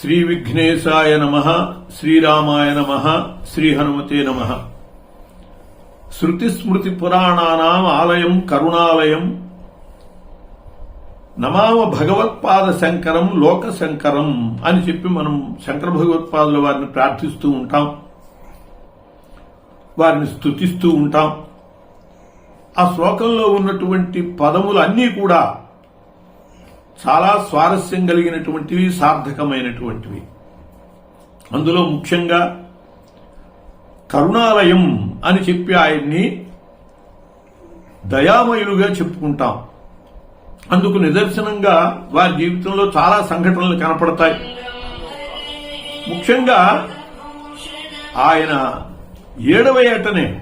శ్రీ విఘ్నేశాయ నమ శ్రీరామాయ నమ శ్రీ హనుమతే నమ. శృతిస్మృతి పురాణానాం ఆలయం కరుణాలయం. నమామ భగవత్పాద శంకరం లోక శంకరం అని చెప్పి మనం శంకర భగవత్పాదుల వారిని ప్రార్థిస్తూ ఉంటాం. వారిని స్తుతిస్తూ ఉంటాం. ఆ శ్లోకంలో ఉన్నటువంటి పదములు అన్నీ కూడా చాలా స్వారస్యం కలిగినటువంటివి సార్థకమైనటువంటివి. అందులో ముఖ్యంగా కరుణాలయం అని చెప్పి ఆయన్ని దయామయులుగా చెప్పుకుంటాం. అందుకు నిదర్శనంగా వారి జీవితంలో చాలా సంఘటనలు కనపడతాయి. ముఖ్యంగా ఆయన ఏడవ ఏటనే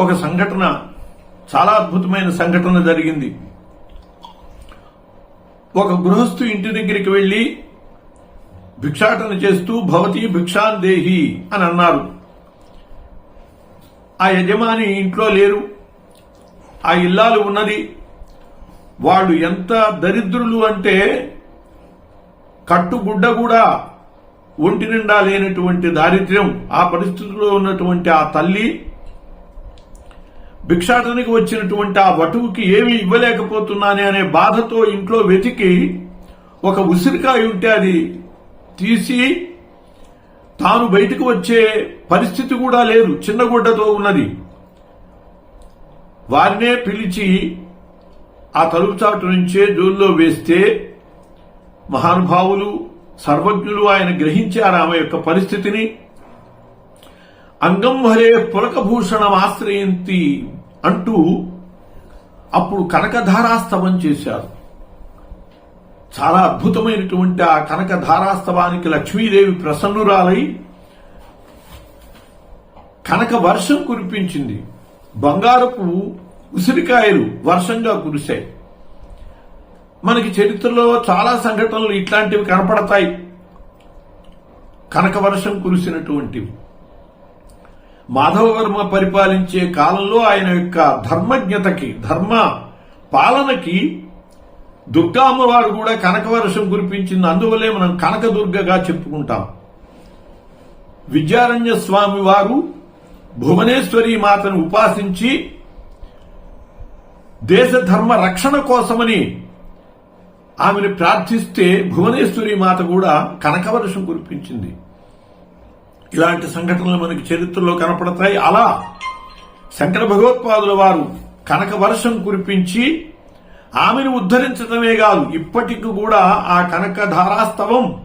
ఒక సంఘటన చాలా అద్భుతమైన సంఘటన జరిగింది. ఒక గృహస్థు ఇంటి దగ్గరికి వెళ్ళి భిక్షాటన చేస్తూ భవతి భిక్షాన్ దేహి అని అన్నారు. ఆ యజమాని ఇంట్లో లేరు. ఆ ఇల్లాలు ఉన్నది. వాళ్ళు ఎంత దరిద్రులు అంటే కట్టుగుడ్డ కూడా ఒంటి నిండా లేనటువంటి దారిద్ర్యం ఆ పరిస్థితిలో ఉన్నటువంటి ఆ తల్లి భిక్షాటనికి వచ్చినటువంటి ఆ వటువుకి ఏమి ఇవ్వలేకపోతున్నానే అనే బాధతో ఇంట్లో వెతికి ఒక ఉసిరికాయ ఉంటే అది తీసి తాను బయటకు వచ్చే పరిస్థితి కూడా లేదు. చిన్న గుడ్డతో ఉన్నది. వారినే పిలిచి ఆ తలుపు చాటు నుంచే జోల్లో వేస్తే మహానుభావులు సర్వజ్ఞులు ఆయన గ్రహించారు ఆమె యొక్క పరిస్థితిని. అంగం హరే పులకభూషణం ఆశ్రయంతి అంటూ అప్పుడు కనకధారాస్తవం చేశారు. చాలా అద్భుతమైనటువంటి ఆ కనక ధారాస్తవానికి లక్ష్మీదేవి ప్రసన్నురాలై కనక వర్షం కురిపించింది. బంగారపు ఉసిరికాయలు వర్షంగా కురిశాయి. మనకి చరిత్రలో చాలా సంఘటనలు ఇట్లాంటివి కనపడతాయి. కనక వర్షం కురిసినటువంటివి. మాధవవర్మ పరిపాలించే కాలంలో ఆయన యొక్క ధర్మజ్ఞతకి ధర్మ పాలనకి దుర్గా అమ్మవారు కూడా కనకవర్షం కురిపించింది. అందువల్లే మనం కనకదుర్గగా చెప్పుకుంటాం. విద్యారణ్య స్వామి వారు భువనేశ్వరి మాతను ఉపాసించి దేశ ధర్మ రక్షణ కోసమని ఆమెను ప్రార్థిస్తే భువనేశ్వరి మాత కూడా కనకవర్షం కురిపించింది. ఇలాంటి సంఘటనలు మనకి చరిత్రలో కనపడతాయి. అలా శంకర భగవత్పాదుల వారు కనక వర్షం కురిపించి ఆమెను ఉద్ధరించడమే కాదు ఇప్పటికి కూడా ఆ కనక ధారాస్తవం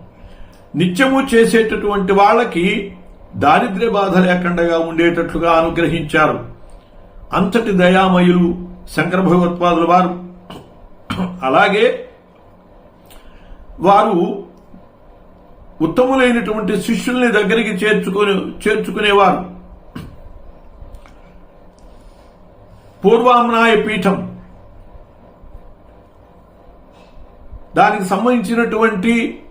నిత్యము చేసేటటువంటి వాళ్ళకి దారిద్ర్య బాధ లేకుండా ఉండేటట్లుగా అనుగ్రహించారు. అంతటి దయామయులు శంకర భగవత్పాదుల వారు. అలాగే వారు ఉత్తములైనటువంటి శిష్యుల్ని దగ్గరికి చేర్చుకుని చేర్చుకునేవారు. పూర్వామ్నాయ పీఠం. దానికి సంబంధించినటువంటి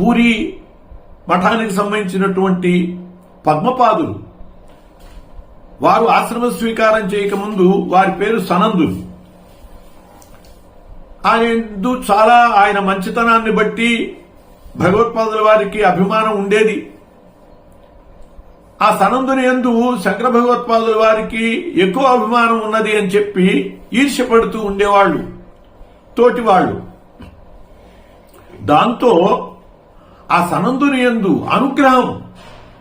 పూరి మఠానికి సంబంధించినటువంటి పద్మపాదులు. వారు ఆశ్రమ స్వీకారం చేయకముందు వారి పేరు సనందులు ఆయన చాలా ఆయన మంచితనాన్ని బట్టి భగవత్పాదుల వారికి అభిమానం ఉండేది. ఆ సనందుని ఎందు శంకర భగవత్పాదుల వారికి ఎక్కువ అభిమానం ఉన్నది అని చెప్పి ఈర్ష్యపడుతూ ఉండేవాళ్ళు తోటివాళ్ళు. దాంతో ఆ సనందుని ఎందు అనుగ్రహం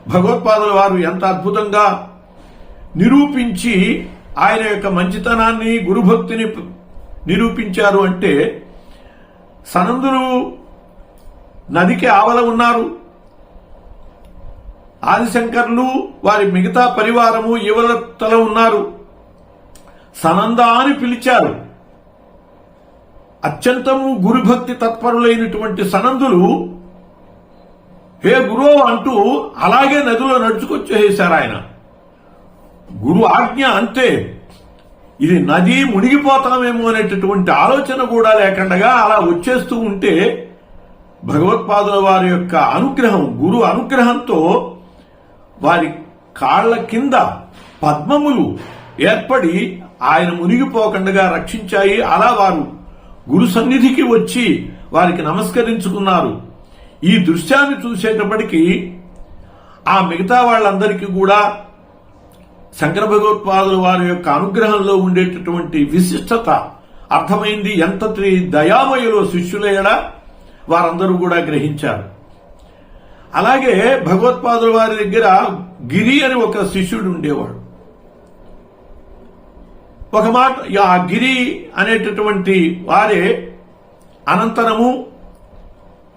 భగవత్పాదుల వారు ఎంత అద్భుతంగా నిరూపించి ఆయన యొక్క మంచితనాన్ని గురుభక్తిని నిరూపించారు అంటే సనందులు నదికి ఆవల ఉన్నారు. ఆదిశంకర్లు వారి మిగతా పరివారము యువతల ఉన్నారు. సనంద అని పిలిచారు. అత్యంతము గురుభక్తి తత్పరులైనటువంటి సనందులు హే గురు అంటూ అలాగే నదిలో నడుచుకొచ్చేసారు ఆయన. గురు ఆజ్ఞ అంతే. ఇది నది మునిగిపోతామేమో అనేటటువంటి ఆలోచన కూడా లేకుండా అలా వచ్చేస్తూ ఉంటే భగవత్పాదుల వారి యొక్క అనుగ్రహం గురు అనుగ్రహంతో వారి కాళ్ళ కింద పద్మములు ఏర్పడి ఆయన మునిగిపోకుండా రక్షించాయి. అలా వారు గురు సన్నిధికి వచ్చి వారికి నమస్కరించుకున్నారు. ఈ దృశ్యాన్ని చూసేటప్పటికీ ఆ మిగతా వాళ్ళందరికీ కూడా శంకర భగవత్పాదుల వారి యొక్క అనుగ్రహంలో ఉండేటటువంటి విశిష్టత అర్థమైంది. ఎంతటి దయామయులో శిష్యులయ్యడా? వారందరూ కూడా గ్రహించారు. అలాగే భగవత్పాదుల వారి దగ్గర గిరి అని ఒక శిష్యుడు ఉండేవాడు. ఒక మాట ఆ గిరి అనేటటువంటి వారే అనంతరము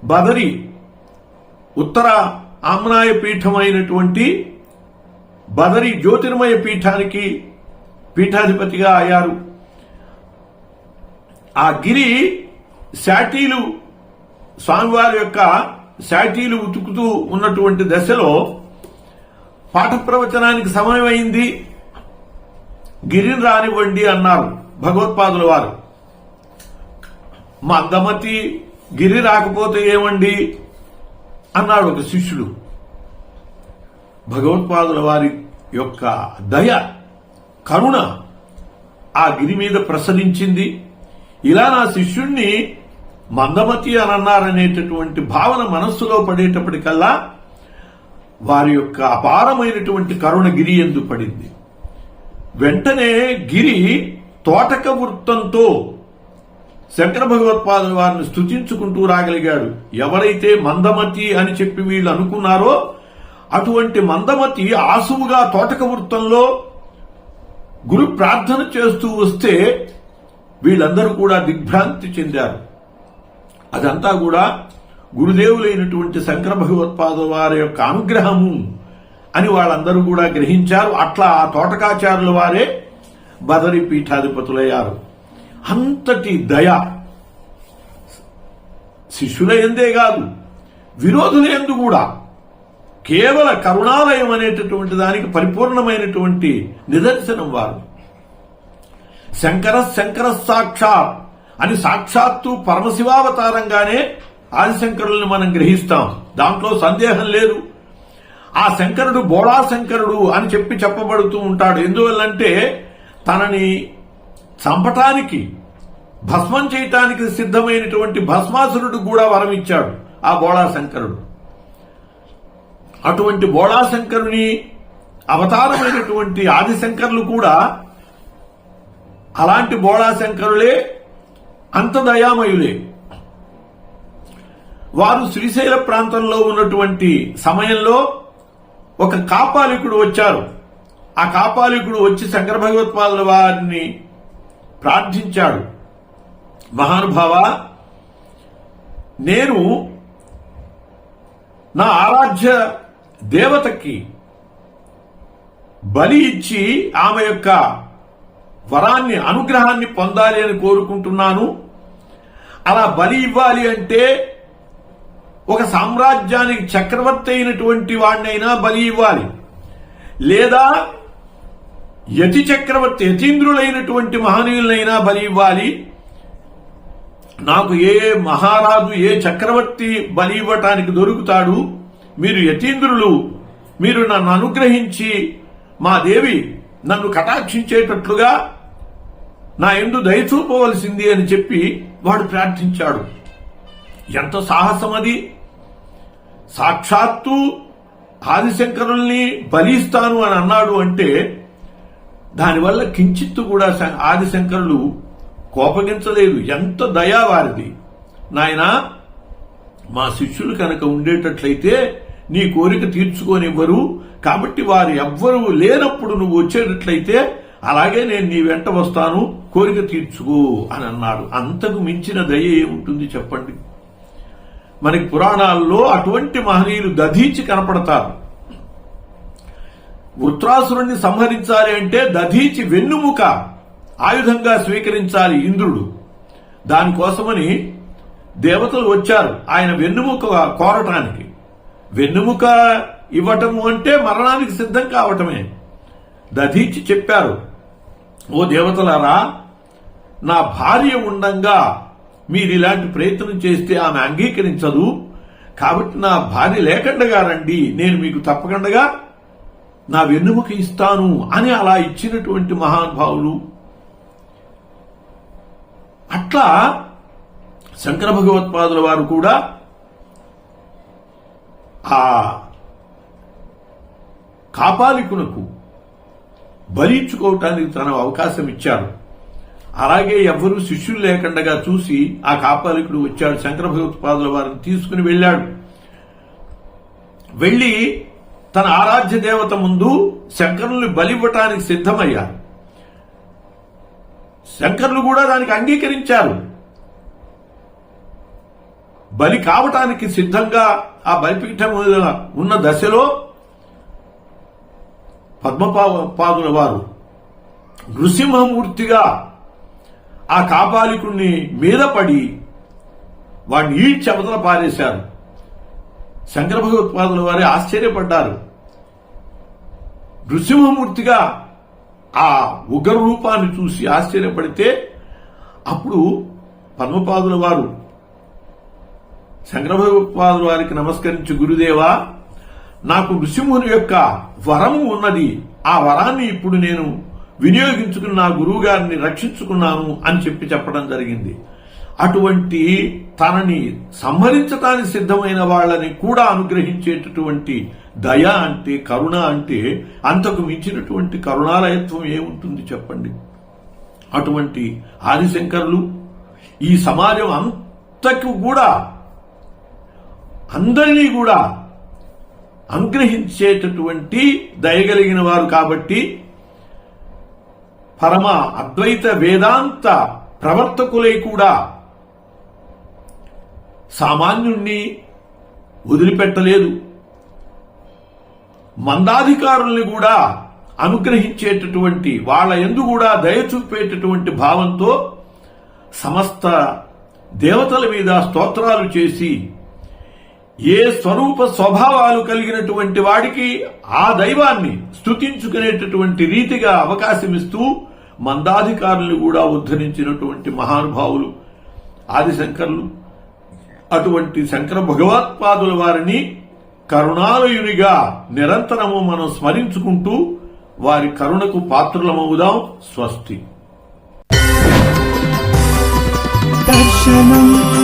బదరి ఉత్తర ఆమ్నాయ పీఠమైనటువంటి బదరి జ్యోతిర్మయ పీఠానికి పీఠాధిపతిగా అయ్యారు. ఆ గిరి శాటీలు స్వామివారి యొక్క శాటీలు ఉతుకుతూ ఉన్నటువంటి దశలో పాఠ ప్రవచనానికి సమయం అయింది గిరిని రానివ్వండి అన్నారు భగవత్పాదుల వారు. మందమతి గిరి రాకపోతే ఏమండి? అన్నాడు ఒక శిష్యుడు. భగవత్పాదుల వారి యొక్క దయ కరుణ ఆ గిరి మీద ప్రసరించింది. ఇలా నా శిష్యుణ్ణి మందమతి అని అన్నారనేటటువంటి భావన మనస్సులో పడేటప్పటికల్లా వారి యొక్క అపారమైనటువంటి కరుణ గిరి ఎందు పడింది. వెంటనే గిరి తోటక వృత్తంతో శంకర భగవత్పాదులు వారిని స్థుతించుకుంటూ రాగలిగాడు. ఎవరైతే మందమతి అని చెప్పి వీళ్ళు అనుకున్నారో అటువంటి మందమతి ఆసువుగా తోటక వృత్తంలో గురు ప్రార్థన చేస్తూ వస్తే వీళ్ళందరూ కూడా దిగ్భ్రాంతి చెందారు. అదంతా కూడా గురుదేవులైనటువంటి శంకర భగవత్పాద వారి యొక్క అనుగ్రహము అని వాళ్ళందరూ కూడా గ్రహించారు. అట్లా ఆ తోటకాచారుల వారే బదరి పీఠాధిపతులయ్యారు. అంతటి దయ శిష్యుల ఎందే కాదు విరోధుల ఎందు కూడా కేవల కరుణాలయం అనేటటువంటి దానికి పరిపూర్ణమైనటువంటి నిదర్శనం వారు. శంకర శంకర సాక్షాత్ అని సాక్షాత్తు పరమశివావతారంగానే ఆదిశంకరుల్ని మనం గ్రహిస్తాం. దాంట్లో సందేహం లేదు. ఆ శంకరుడు బోడా శంకరుడు అని చెప్పి చెప్పబడుతూ ఉంటాడు. ఎందువల్లంటే తనని చంపటానికి భస్మం చేయటానికి సిద్ధమైనటువంటి భస్మాసురుడు కూడా వరం ఇచ్చాడు ఆ బోళా శంకరుడు. అటువంటి బోళా శంకరుని అవతారమైనటువంటి ఆదిశంకరులు కూడా అలాంటి బోళా శంకరులే అంత దయామయులే. వారు శ్రీశైల ప్రాంతంలో ఉన్నటువంటి సమయంలో ఒక కాపాలికుడు వచ్చారు. ఆ కాపాలికుడు వచ్చి శంకర భగవత్పాదుల వారిని ప్రార్థించాడు. మహానుభావ నేను నా ఆరాధ్య దేవతకి బలి ఇచ్చి ఆమె యొక్క వరాన్ని అనుగ్రహాన్ని పొందాలి అని కోరుకుంటున్నాను. అలా బలి ఇవ్వాలి అంటే ఒక సామ్రాజ్యానికి చక్రవర్తి అయినటువంటి వాడినైనా బలి ఇవ్వాలి. లేదా యతి చక్రవర్తి యతీంద్రులైనటువంటి మహనీయులైనా బలి ఇవ్వాలి. నాకు ఏ మహారాజు ఏ చక్రవర్తి బలి ఇవ్వటానికి దొరుకుతాడు? మీరు యతీంద్రులు మీరు నన్ను అనుగ్రహించి మా దేవి నన్ను కటాక్షించేటట్లుగా నా ఎందు దయచూపవలసింది అని చెప్పి వాడు ప్రార్థించాడు. ఎంత సాహసం అది. సాక్షాత్తు ఆదిశంకరుల్ని బలిస్తాను అని అన్నాడు అంటే దానివల్ల కించిత్తు కూడా ఆదిశంకరులు కోపగించలేదు. ఎంత దయా వారిది. నాయనా మా శిష్యులు కనుక ఉండేటట్లయితే నీ కోరిక తీర్చుకోనివ్వరు. కాబట్టి వారు ఎవ్వరూ లేనప్పుడు నువ్వు వచ్చేటట్లయితే అలాగే నేను నీ వెంట వస్తాను. కోరిక తీర్చుకో అని అన్నాడు. అంతకు మించిన దయ ఏముంటుంది చెప్పండి? మనకి పురాణాల్లో అటువంటి మహనీయులు దధీచి కనపడతారు. వృత్రాసురుణ్ణి సంహరించాలి అంటే దధీచి వెన్నుముక ఆయుధంగా స్వీకరించాలి ఇంద్రుడు. దానికోసమని దేవతలు వచ్చారు ఆయన వెన్నుముక కోరటానికి. వెన్నుముక ఇవ్వటము అంటే మరణానికి సిద్ధం కావటమే. దధీచి చెప్పారు ఓ దేవతలారా నా భార్య ఉండంగా మీరు ఇలాంటి ప్రయత్నం చేస్తే ఆమె అంగీకరించదు. కాబట్టి నా భార్య లేకుండగా రండి నేను మీకు తప్పకుండగా నా వెన్నుముక ఇస్తాను అని అలా ఇచ్చినటువంటి మహానుభావులు. అట్లా శంకర భగవత్పాదుల వారు కూడా ఆ కాపాలికునకు భరించుకోవటానికి తన అవకాశం ఇచ్చారు అలాగే ఎవ్వరూ శిష్యులు లేకుండా చూసి ఆ కాపాలికుడు వచ్చాడు. శంకర భగవత్పాదుల వారిని తీసుకుని వెళ్ళాడు. వెళ్ళి తన ఆరాధ్య దేవత ముందు శంకరుల్ని బలివ్వటానికి సిద్ధమయ్యారు. శంకర్లు కూడా దానికి అంగీకరించారు. బలి కావటానికి సిద్ధంగా ఆ బలిపీఠం ఉన్న దశలో పద్మపాదుల వారు నృసింహమూర్తిగా ఆ కాపాలికుణ్ణి మీద పడి వాడిని ఈ చెమతల పారేశారు. శంకర భగవత్పాదుల వారే ఆశ్చర్యపడ్డారు. నృసింహమూర్తిగా ఆ ఉగ్ర రూపాన్ని చూసి ఆశ్చర్యపడితే అప్పుడు పద్మపాదుల వారు శంకరభగవత్పాదుల వారికి నమస్కరించి గురుదేవా నాకు నృసింహుని యొక్క వరము ఉన్నది. ఆ వరాన్ని ఇప్పుడు నేను వినియోగించుకుని నా గురువు గారిని రక్షించుకున్నాను అని చెప్పి చెప్పడం జరిగింది. అటువంటి తనని సంహరించటానికి సిద్ధమైన వాళ్ళని కూడా అనుగ్రహించేటటువంటి దయ అంటే కరుణ అంటే అంతకు మించినటువంటి కరుణాలయత్వం ఏముంటుంది చెప్పండి? అటువంటి ఆదిశంకరులు ఈ సమాజం అంతకు కూడా అందరినీ కూడా అనుగ్రహించేటటువంటి దయగలిగిన వారు కాబట్టి పరమ అద్వైత వేదాంత ప్రవర్తకులై కూడా సామాన్యుణ్ణి వదిలిపెట్టలేదు. మందాధికారుల్ని కూడా అనుగ్రహించేటటువంటి వాళ్ళ ఎందు కూడా దయ చూపేటటువంటి భావంతో సమస్త దేవతల మీద స్తోత్రాలు చేసి ఏ స్వరూప స్వభావాలు కలిగినటువంటి వాడికి ఆ దైవాన్ని స్థుతించుకునేటటువంటి రీతిగా అవకాశమిస్తూ మందాధికారులు కూడా ఉద్ధరించినటువంటి మహానుభావులు ఆదిశంకర్లు అటువంటి శంకర భగవత్పాదుల వారిని కరుణాలయునిగా నిరంతరము మనం స్మరించుకుంటూ వారి కరుణకు పాత్రులమవుదాం. స్వస్తి. దర్శనం